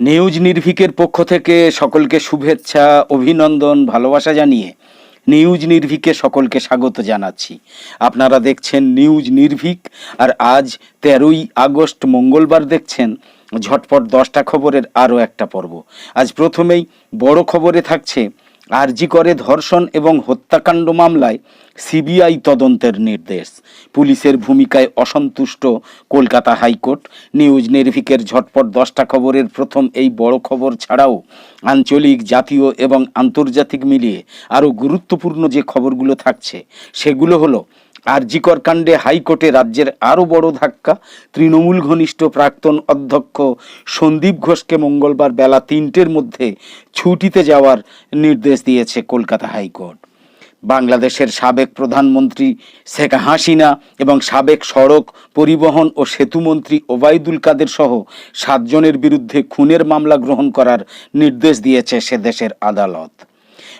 News নির্ভিকের পক্ষ থেকে সকলকে শুভেচ্ছা, অভিনন্দন, ভালোবাসা জানিয়ে নিউজ নির্ভিকে সকলকে স্বাগত জানাচ্ছি। আপনারা দেখছেন নিউজ নির্ভিক, আর আজ তেরোই আগস্ট মঙ্গলবার দেখছেন ঝটপট দশটা খবরের আরও একটা পর্ব। আজ প্রথমেই বড় খবরে থাকছে আরজি করে ধর্ষণ এবং হত্যাকাণ্ড মামলায় সিবিআই তদন্তের নির্দেশ। পুলিশের ভূমিকায় অসন্তুষ্ট কলকাতা হাইকোর্ট। নিউজ নির্ভিকের ঝটপট দশটা খবরের প্রথম এই বড় খবর ছাড়াও আঞ্চলিক, জাতীয় এবং আন্তর্জাতিক মিলিয়ে আরও গুরুত্বপূর্ণ যে খবরগুলো থাকছে, সেগুলো হলো আরজিকর কাণ্ডে হাইকোর্টে রাজ্যের আরও বড় ধাক্কা। তৃণমূল ঘনিষ্ঠ প্রাক্তন অধ্যক্ষ সন্দীপ ঘোষকে মঙ্গলবার বেলা তিনটের মধ্যে ছুটিতে যাওয়ার নির্দেশ দিয়েছে কলকাতা হাইকোর্ট। বাংলাদেশের সাবেক প্রধানমন্ত্রী শেখ হাসিনা এবং সাবেক সড়ক পরিবহন ও সেতুমন্ত্রী ওবায়দুল কাদের সহ সাতজনের বিরুদ্ধে খুনের মামলা গ্রহণ করার নির্দেশ দিয়েছে সে দেশের আদালত।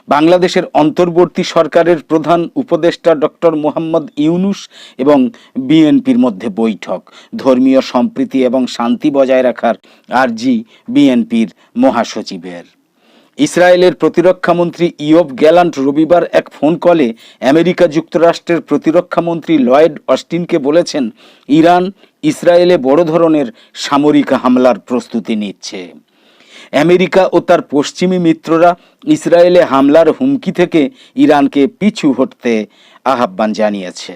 বাংলাদেশের অন্তর্বর্তী সরকারের প্রধান উপদেষ্টা ডক্টর মোহাম্মদ ইউনুস এবং বিএনপির মধ্যে বৈঠক। ধর্মীয় সম্প্রীতি এবং শান্তি বজায় রাখার আর্জি বিএনপির মহাসচিবের। ইসরায়েলের প্রতিরক্ষামন্ত্রী ইয়ব গ্যালান্ট রবিবার এক ফোন কলে আমেরিকা যুক্তরাষ্ট্রের প্রতিরক্ষামন্ত্রী লয়েড অস্টিনকে বলেছেন, ইরান ইসরায়েলে বড় ধরনের সামরিক হামলার প্রস্তুতি নিচ্ছে। আমেরিকা ও তার পশ্চিমী মিত্ররা ইসরায়েলে হামলার হুমকি থেকে ইরানকে পিছু হটতে আহ্বান জানিয়েছে।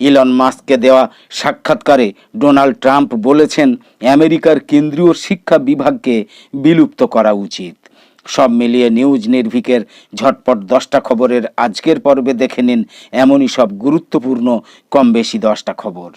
ইলন মাস্ককে দেওয়া সাক্ষাৎকারে ডোনাল্ড ট্রাম্প বলেছেন, আমেরিকার কেন্দ্রীয় শিক্ষা বিভাগকে বিলুপ্ত করা উচিত। সব মিলিয়ে নিউজ নির্ভিকের ঝটপট দশটা খবরের আজকের পর্বে দেখে নিন এমনই সব গুরুত্বপূর্ণ কম বেশি দশটা খবর।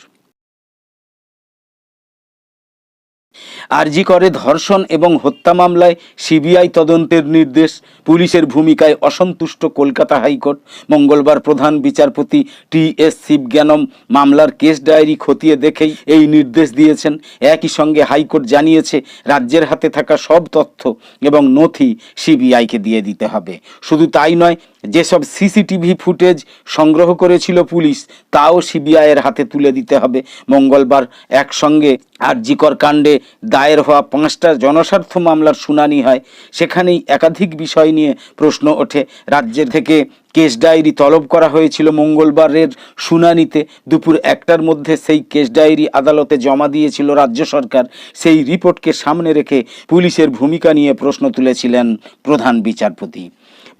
আরজি করে ধর্ষণ এবং হত্যা মামলায় সিবিআই তদন্তের নির্দেশ। পুলিশের ভূমিকায় অসন্তুষ্ট কলকাতা হাইকোর্ট। মঙ্গলবার প্রধান বিচারপতি টি এস শিবজ্ঞানম মামলার কেস ডায়েরি খতিয়ে দেখেই এই নির্দেশ দিয়েছেন। একই সঙ্গে হাইকোর্ট জানিয়েছে, রাজ্যের হাতে থাকা সব তথ্য এবং নথি সিবিআইকে দিয়ে দিতে হবে। শুধু তাই নয়, যেসব সিসিটিভি ফুটেজ সংগ্রহ করেছিল পুলিশ, তাও সিবিআইয়ের হাতে তুলে দিতে হবে। মঙ্গলবার একসঙ্গে আরজিকর কাণ্ডে দায়ের হওয়া পাঁচটা জনস্বার্থ মামলার শুনানি হয়। সেখানেই একাধিক বিষয় নিয়ে প্রশ্ন ওঠে। রাজ্যের থেকে কেস ডায়েরি তলব করা হয়েছিল মঙ্গলবারের শুনানিতে। দুপুর একটার মধ্যে সেই কেস ডায়েরি আদালতে জমা দিয়েছিল রাজ্য সরকার। সেই রিপোর্টকে সামনে রেখে পুলিশের ভূমিকা নিয়ে প্রশ্ন তুলেছিলেন প্রধান বিচারপতি।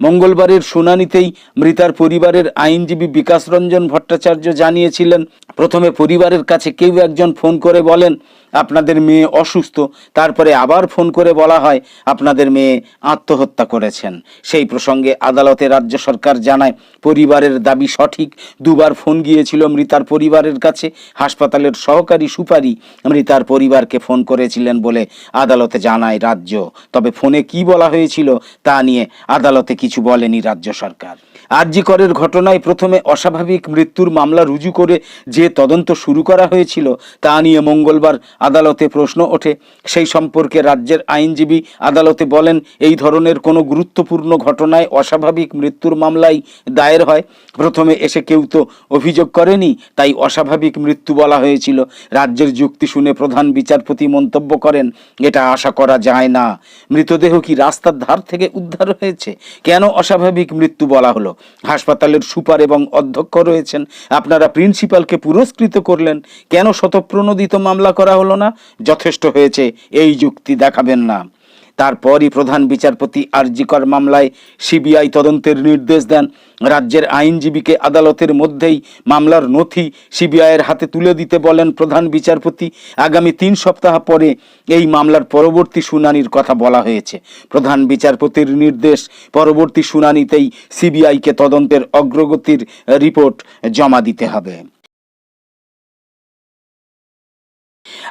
মঙ্গলবারের শুনানিতেই মৃতার পরিবারের আইনজীবী বিকাশ রঞ্জন ভট্টাচার্য জানিয়েছিলেন, প্রথমে পরিবারের কাছে কেউ একজন ফোন করে বলেন আপনাদের মেয়ে অসুস্থ, তারপরে আবার ফোন করে বলা হয় আপনাদের মেয়ে আত্মহত্যা করেছেন। সেই প্রসঙ্গে আদালতে রাজ্য সরকার জানায়, পরিবারের দাবি সঠিক। দুবার ফোন গিয়েছিল মৃতার পরিবারের কাছে। হাসপাতালের সহকারী সুপারি মৃতার পরিবারকে ফোন করেছিলেন বলে আদালতে জানায় রাজ্য। তবে ফোনে কি বলা হয়েছিল তা নিয়ে আদালতে কিছু বলেনি রাজ্য সরকার। আরজি করের ঘটনায় প্রথমে অস্বাভাবিক মৃত্যুর মামলা রুজু করে যে তদন্ত শুরু করা হয়েছিল, তা নিয়ে মঙ্গলবার আদালতে প্রশ্ন ওঠে। সেই সম্পর্কে রাজ্যের আইনজীবী আদালতে বলেন, এই ধরনের কোনো গুরুত্বপূর্ণ ঘটনায় অস্বাভাবিক মৃত্যুর মামলাই দায়ের হয়। প্রথমে এসে কেউ তো অভিযোগ করেনি, তাই অস্বাভাবিক মৃত্যু বলা হয়েছিল। রাজ্যের যুক্তি শুনে প্রধান বিচারপতি মন্তব্য করেন, এটা আশা করা যায় না। মৃতদেহ কি রাস্তার ধার থেকে উদ্ধার হয়েছে? কেন অস্বাভাবিক মৃত্যু বলা হলো? হাসপাতালের সুপার এবং অধ্যক্ষ রয়েছেন। আপনারা প্রিন্সিপালকে পুরস্কৃত করলেন। কেন শতপ্রণোদিত মামলা করা হলো না? যথেষ্ট হয়েছে, এই যুক্তি দেখাবেন না। তারপরই প্রধান বিচারপতি আরজিকর মামলায় সিবিআই তদন্তের নির্দেশ দেন। রাজ্যের আইনজীবীকে আদালতের মধ্যেই মামলার নথি সিবিআইয়ের হাতে তুলে দিতে বলেন প্রধান বিচারপতি। আগামী তিন সপ্তাহ পরে এই মামলার পরবর্তী শুনানির কথা বলা হয়েছে। প্রধান বিচারপতির নির্দেশ, পরবর্তী শুনানিতেই সিবিআইকে তদন্তের অগ্রগতির রিপোর্ট জমা দিতে হবে।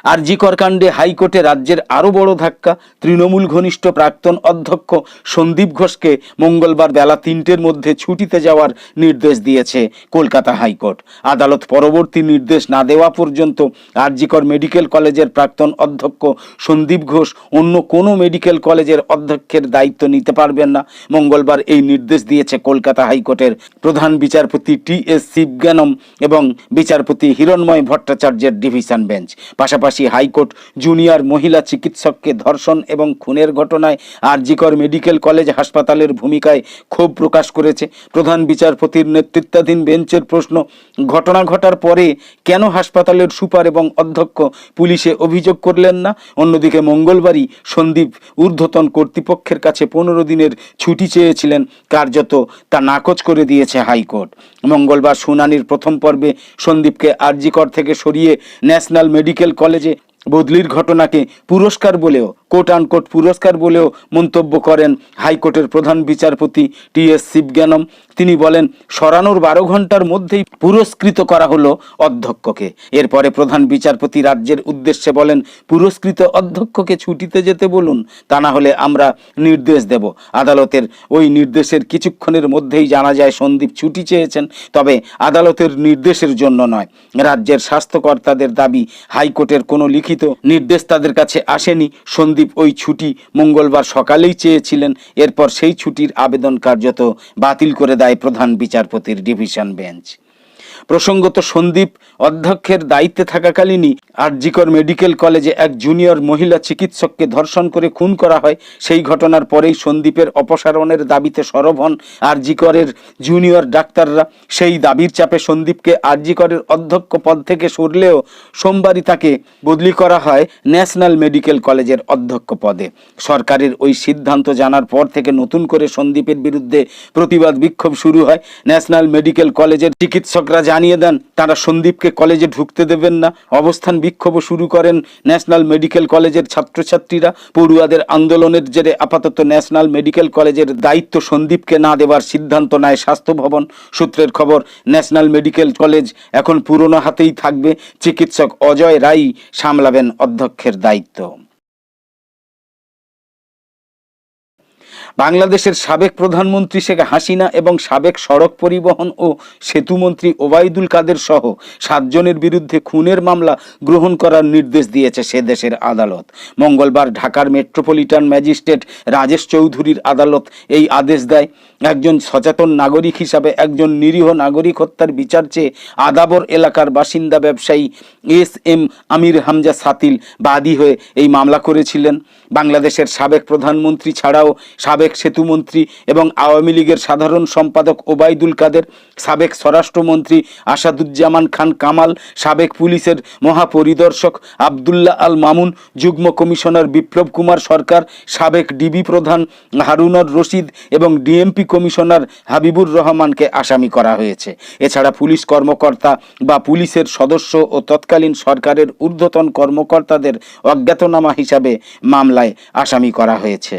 আরজিকর কাণ্ডে হাইকোর্টে রাজ্যের আরও বড় ধাক্কা, তৃণমূল ঘনিষ্ঠ প্রাক্তন অধ্যক্ষ সন্দীপ ঘোষকে মঙ্গলবার বেলা তিনটের মধ্যে ছুটিতে যাওয়ার নির্দেশ দিয়েছে কলকাতা হাইকোর্ট। আদালত পরবর্তী নির্দেশ না দেওয়া পর্যন্ত আরজিকর মেডিকেল কলেজের প্রাক্তন অধ্যক্ষ সন্দীপ ঘোষ অন্য কোনো মেডিকেল কলেজের অধ্যক্ষের দায়িত্ব নিতে পারবেন না। মঙ্গলবার এই নির্দেশ দিয়েছে কলকাতা হাইকোর্টের প্রধান বিচারপতি টি এস শিবজ্ঞানম এবং বিচারপতি হিরণময় ভট্টাচার্যের ডিভিশন বেঞ্চ। পাশাপাশি পাশাপাশি হাইকোর্ট জুনিয়র মহিলা চিকিৎসককে ধর্ষণ এবং খুনের ঘটনায় আরজিকর মেডিকেল কলেজ হাসপাতালের ভূমিকায় ক্ষোভ প্রকাশ করেছে। প্রধান বিচারপতির নেতৃত্বাধীন বেঞ্চের প্রশ্ন, ঘটনা ঘটার পরে কেন হাসপাতালের সুপার এবং অধ্যক্ষ পুলিশে অভিযোগ করলেন না? অন্যদিকে মঙ্গলবারই সন্দীপ ঊর্ধ্বতন কর্তৃপক্ষের কাছে পনেরো দিনের ছুটি চেয়েছিলেন, কার্যত তা নাকচ করে দিয়েছে হাইকোর্ট। মঙ্গলবার শুনানির প্রথম পর্বে সন্দীপকে আরজিকর থেকে সরিয়ে ন্যাশনাল মেডিকেল কলেজে বদলির ঘটনাকে পুরস্কার বলেও কোট আনকোট পুরস্কার বলেও মন্তব্য করেন হাইকোর্টের প্রধান বিচারপতি টি এস শিবজ্ঞানম। তিনি বলেন, সরানোর বারো ঘণ্টার মধ্যেই পুরস্কৃত করা হলো অধ্যক্ষকে। এরপরে প্রধান বিচারপতি রাজ্যের উদ্দেশ্যে বলেন, পুরস্কৃত অধ্যক্ষকে ছুটিতে যেতে বলুন, তা না হলে আমরা নির্দেশ দেব। আদালতের ওই নির্দেশের কিছুক্ষণের মধ্যেই জানা যায়, সন্দীপ ছুটি চেয়েছেন, তবে আদালতের নির্দেশের জন্য নয়। রাজ্যের স্বাস্থ্যকর্তাদের দাবি, হাইকোর্টের কোনো লিখিত নির্দেশ তাদের কাছে আসেনি, সন্দীপ ওই ছুটি মঙ্গলবার সকালেই চেয়েছিলেন। এরপর সেই ছুটির আবেদন কার্যত বাতিল করে দেয় প্রধান বিচারপতির ডিভিশন বেঞ্চ। প্রসঙ্গত সন্দীপ অধ্যক্ষের দায়িত্বে থাকাকালীনই আরজিকর মেডিকেল কলেজে এক জুনিয়র মহিলা চিকিৎসককে ধর্ষণ করে খুন করা হয়। সেই ঘটনার পরেই সন্দীপের অপসারণের দাবিতে সরব হন আরজিকরের জুনিয়র ডাক্তাররা। সেই দাবির চাপে সন্দীপকে আরজিকরের অধ্যক্ষ পদ থেকে সরলেও সোমবারই তাকে বদলি করা হয় ন্যাশনাল মেডিকেল কলেজের অধ্যক্ষ পদে। সরকারের ওই সিদ্ধান্ত জানার পর থেকে নতুন করে সন্দীপের বিরুদ্ধে প্রতিবাদ বিক্ষোভ শুরু হয়। ন্যাশনাল মেডিকেল কলেজের চিকিৎসকরা জানিয়ে দেন, তারা সন্দীপকে কলেজে ঢুকতে দেবেন না। অবস্থান বিক্ষোভও শুরু করেন ন্যাশনাল মেডিকেল কলেজের ছাত্রছাত্রীরা। পড়ুয়াদের আন্দোলনের জেরে আপাতত ন্যাশনাল মেডিকেল কলেজের দায়িত্ব সন্দীপকে না দেওয়ার সিদ্ধান্ত নেয় স্বাস্থ্য ভবন। সূত্রের খবর, ন্যাশনাল মেডিকেল কলেজ এখন পুরনো হাতেই থাকবে। চিকিৎসক অজয় রাই সামলাবেন অধ্যক্ষের দায়িত্ব। বাংলাদেশের সাবেক প্রধানমন্ত্রী শেখ হাসিনা এবং সাবেক সড়ক পরিবহন ও সেতুমন্ত্রী ওবায়দুল কাদের সহ সাতজনের বিরুদ্ধে খুনের মামলা গ্রহণ করার নির্দেশ দিয়েছে সে দেশের আদালত। মঙ্গলবার ঢাকার মেট্রোপলিটন ম্যাজিস্ট্রেট রাজেশ চৌধুরীর আদালত এই আদেশ দেয়। একজন সচেতন নাগরিক হিসাবে একজন নিরীহ নাগরিক হত্যার বিচার চেয়ে আদাবর এলাকার বাসিন্দা ব্যবসায়ী এস এম আমির হামজা সাতিল বাদী হয়ে এই মামলা করেছিলেন। বাংলাদেশের সাবেক প্রধানমন্ত্রী ছাড়াও সাবেক সেতুমন্ত্রী এবং আওয়ামী লীগের সাধারণ সম্পাদক ওবায়দুল কাদের, সাবেক স্বরাষ্ট্রমন্ত্রী আসাদুজ্জামান খান কামাল, সাবেক পুলিশের মহাপরিদর্শক আবদুল্লাহ আল মামুন, যুগ্ম কমিশনার বিপ্লব কুমার সরকার, সাবেক ডিবি প্রধান হারুনর রশিদ এবং ডিএমপি কমিশনার হাবিবুর রহমানকে আসামি করা হয়েছে। এছাড়া পুলিশ কর্মকর্তা বা পুলিশের সদস্য ও তৎকালীন সরকারের ঊর্ধ্বতন কর্মকর্তাদের অজ্ঞাতনামা হিসাবে মামলায় আসামি করা হয়েছে।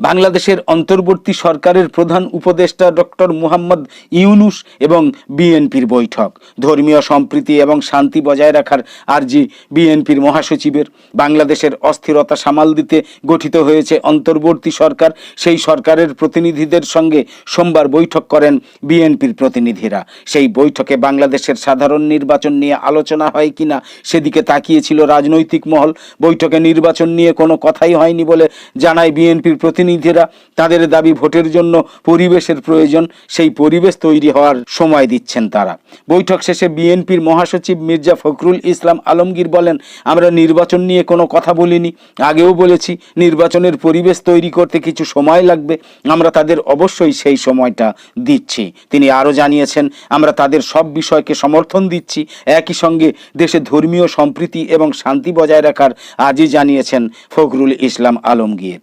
বাংলাদেশের অন্তর্বর্তী সরকারের প্রধান উপদেষ্টা ডক্টর মুহাম্মদ ইউনুস এবং বিএনপির বৈঠক। ধর্মীয় সম্প্রীতি এবং শান্তি বজায় রাখার আর্জি বিএনপির মহাসচিবের। বাংলাদেশের অস্থিরতা সামাল দিতে গঠিত হয়েছে অন্তর্বর্তী সরকার। সেই সরকারের প্রতিনিধিদের সঙ্গে সোমবার বৈঠক করেন বিএনপির প্রতিনিধিরা। সেই বৈঠকে বাংলাদেশের সাধারণ নির্বাচন নিয়ে আলোচনা হয় কিনা সেদিকে তাকিয়েছিল রাজনৈতিক মহল। বৈঠকে নির্বাচন নিয়ে কোনো কথাই হয়নি বলে জানায় বিএনপির প্রতিনিধিরা তাদের দাবি ভোটের জন্য পরিবেশের প্রয়োজন, সেই পরিবেশ তৈরি হওয়ার সময় দিচ্ছেন তারা। বৈঠক শেষে বিএনপির মহাসচিব মির্জা ফখরুল ইসলাম আলমগীর বলেন, আমরা নির্বাচন নিয়ে কোনো কথা বলিনি। আগেও বলেছি, নির্বাচনের পরিবেশ তৈরি করতে কিছু সময় লাগবে। আমরা তাদের অবশ্যই সেই সময়টা দিচ্ছি। তিনি আরও জানিয়েছেন, আমরা তাদের সব বিষয়কে সমর্থন দিচ্ছি। একই সঙ্গে দেশে ধর্মীয় সম্প্রীতি এবং শান্তি বজায় রাখার আজই জানিয়েছেন ফখরুল ইসলাম আলমগীর।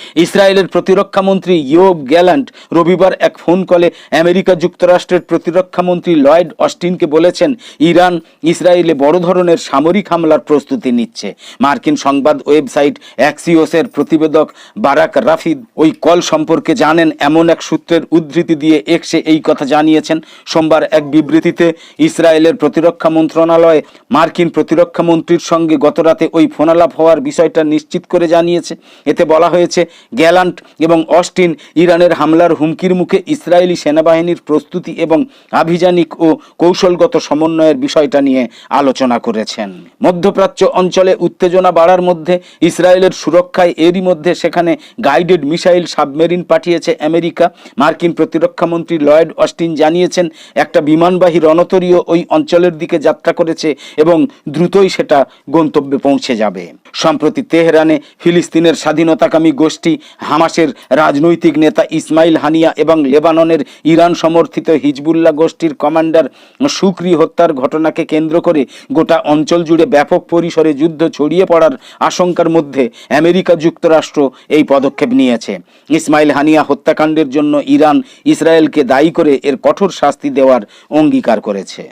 ইসরায়েলের প্রতিরক্ষা মন্ত্রী ইয়োব গ্যালান্ট রবিবার এক ফোন কলে আমেরিকা যুক্তরাষ্ট্রের প্রতিরক্ষা মন্ত্রী লয়েড অস্টিনকে বলেছেন, ইরান ইসরায়েলে বড় ধরনের সামরিক হামলার প্রস্তুতি নিচ্ছে। মার্কিন সংবাদ ওয়েবসাইট অ্যাক্সিওসের প্রতিবেদক বারাক রাফিদ ওই কল সম্পর্কে জানেন, এমন এক সূত্রের উদ্ধৃতি দিয়ে এক্সে এই কথা জানিয়েছেন। সোমবার এক বিবৃতিতে ইসরায়েলের প্রতিরক্ষা মন্ত্রণালয় মার্কিন প্রতিরক্ষা মন্ত্রীর সঙ্গে গতরাতে ওই ফোনালাপ হওয়ার বিষয়টা নিশ্চিত করে জানিয়েছে। এতে বলা হয়েছে গ্যালান্ট এবং অস্টিন ইরানের হামলার হুমকির মুখে ইসরায়েলি সেনাবাহিনীর প্রস্তুতি এবং আভিযানিক ও কৌশলগত সমন্বয়ের বিষয়টা নিয়ে আলোচনা করেছেন। মধ্যপ্রাচ্য অঞ্চলে উত্তেজনা বাড়ার মধ্যে ইসরায়েলের সুরক্ষায় এরই মধ্যে সেখানে গাইডেড মিসাইল সাবমেরিন পাঠিয়েছে আমেরিকা। মার্কিন প্রতিরক্ষামন্ত্রী লয়েড অস্টিন জানিয়েছেন, একটা বিমানবাহী রণতরীয় ওই অঞ্চলের দিকে যাত্রা করেছে এবং দ্রুতই সেটা গন্তব্যে পৌঁছে যাবে। সম্প্রতি তেহরানে ফিলিস্তিনের স্বাধীনতাকামী গোষ্ঠী হামাসের রাজনৈতিক নেতা ইসমাইল হানিয়া এবং লেবাননের ইরান সমর্থিত হিজবুল্লাহ গোষ্ঠীর কমান্ডার সুক্রি হত্যার ঘটনাকে কেন্দ্র করে গোটা অঞ্চল জুড়ে ব্যাপক পরিসরে যুদ্ধ ছড়িয়ে পড়ার আশঙ্কার মধ্যে আমেরিকা যুক্তরাষ্ট্র এই পদক্ষেপ নিয়েছে। ইসমাইল হানিয়া হত্যাকাণ্ডের জন্য ইরান ইসরায়েলকে দায়ী করে এর কঠোর শাস্তি দেওয়ার অঙ্গীকার করেছে।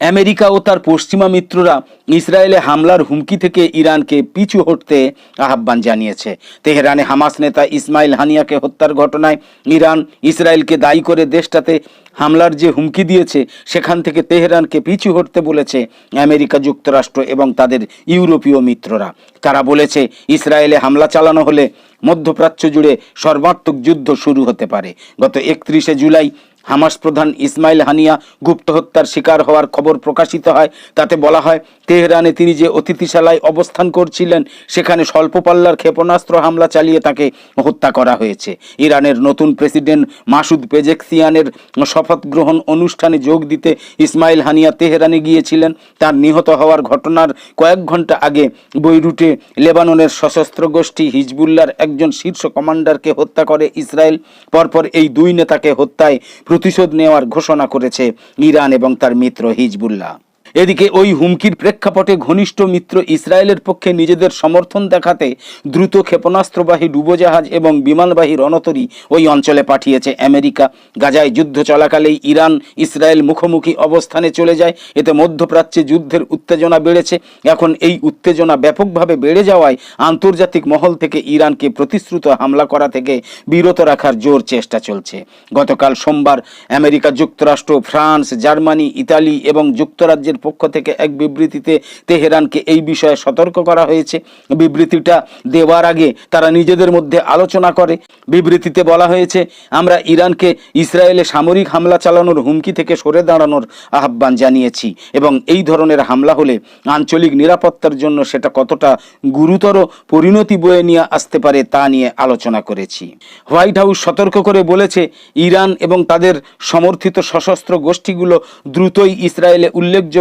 আমেরিকা ও তার পশ্চিমা মিত্ররা ইসরায়েলে হামলার হুমকি থেকে ইরানকে পিছু হটতে আহ্বান জানিয়েছে। তেহরানে হামাস নেতা ইসমাইল হানিয়াকে হত্যার ঘটনায় ইরান ইসরায়েলকে দায়ী করে দেশটাতে হামলার যে হুমকি দিয়েছে, সেখান থেকে তেহরানকে পিছু হটতে বলেছে আমেরিকা যুক্তরাষ্ট্র এবং তাদের ইউরোপীয় মিত্ররা। তারা বলেছে, ইসরায়েলে হামলা চালানো হলে মধ্যপ্রাচ্য জুড়ে সর্বাত্মক যুদ্ধ শুরু হতে পারে। গত একত্রিশে জুলাই হামাস প্রধান ইসমাইল হানিয়া গুপ্ত হত্যার শিকার হওয়ার খবর প্রকাশিত হয়। তাতে বলা হয়, তেহরানে তিনি যে অতিথিশালায় অবস্থান করছিলেন, সেখানে স্বল্প পাল্লার ক্ষেপণাস্ত্র হামলা চালিয়ে তাকে হত্যা করা হয়েছে। ইরানের নতুন প্রেসিডেন্ট মাসুদ পেজেকসিয়ানের শপথ গ্রহণ অনুষ্ঠানে যোগ দিতে ইসমাইল হানিয়া তেহরানে গিয়েছিলেন। তার নিহত হওয়ার ঘটনার কয়েক ঘণ্টা আগে বৈরুটে লেবাননের সশস্ত্র গোষ্ঠী হিজবুল্লার একজন শীর্ষ কমান্ডারকে হত্যা করে ইসরায়েল। পরপর এই দুই নেতাকে হত্যায় প্রতিশোধ নেওয়ার ঘোষণা করেছে ইরান এবং তার মিত্র হিজবুল্লাহ। এদিকে ওই হুমকির প্রেক্ষাপটে ঘনিষ্ঠ মিত্র ইসরায়েলের পক্ষে নিজেদের সমর্থন দেখাতে দ্রুত ক্ষেপণাস্ত্রবাহী ডুবোজাহাজ এবং বিমানবাহী রণতরী ওই অঞ্চলে পাঠিয়েছে আমেরিকা। গাজায় যুদ্ধ চলাকালেই ইরান ইসরায়েল মুখোমুখি অবস্থানে চলে যায়। এতে মধ্যপ্রাচ্যে যুদ্ধের উত্তেজনা বেড়েছে। এখন এই উত্তেজনা ব্যাপকভাবে বেড়ে যাওয়ায় আন্তর্জাতিক মহল থেকে ইরানকে প্রতিশ্রুত হামলা করা থেকে বিরত রাখার জোর চেষ্টা চলছে। গতকাল সোমবার আমেরিকা, যুক্তরাষ্ট্র, ফ্রান্স, জার্মানি, ইতালি এবং যুক্তরাজ্যের পক্ষ থেকে এক বিবৃতিতে তেহরানকে এই বিষয়ে সতর্ক করা হয়েছে। বিবৃতিটা দেওয়ার আগে তারা নিজেদের মধ্যে আলোচনা করে। বিবৃতিতে বলা হয়েছে, আমরা ইরানকে ইসরায়েলে সামরিক হামলা চালানোর হুমকি থেকে সরে দাঁড়ানোর আহ্বান জানিয়েছি এবং এই ধরনের হামলা হলে আঞ্চলিক নিরাপত্তার জন্য সেটা কতটা গুরুতর পরিণতি বয়ে নিয়ে আসতে পারে তা নিয়ে আলোচনা করেছি। হোয়াইট হাউস সতর্ক করে বলেছে, ইরান এবং তাদের সমর্থিত সশস্ত্র গোষ্ঠীগুলো দ্রুতই ইসরায়েলে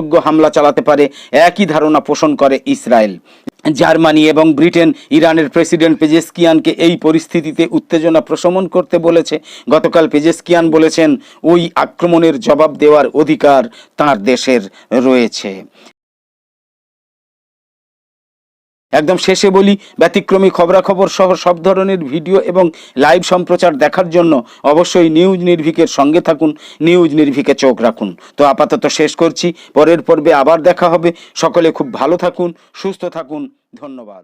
উল্লেখযোগ্য হামলা চালাতে পারে, একই ধারণা পোষণ করে ইসরায়েল। জার্মানি এবং ব্রিটেন ইরানের প্রেসিডেন্ট পেজেস্কিয়ানকে এই পরিস্থিতিতে উত্তেজনা প্রশমন করতে বলেছে। গতকাল পেজেস্কিয়ান বলেছেন, ওই আক্রমণের জবাব দেওয়ার অধিকার তার দেশের রয়েছে। একদম শেষে বলি, ব্যতিক্রমী খবরাখবর সহ সব ধরনের ভিডিও এবং লাইভ সম্প্রচার দেখার জন্য অবশ্যই নিউজ নির্ভিকের সঙ্গে থাকুন, নিউজ নির্ভিকে চোখ রাখুন। তো আপাতত শেষ করছি, পরের পর্বে আবার দেখা হবে, সকলে খুব ভালো থাকুন, সুস্থ থাকুন, ধন্যবাদ।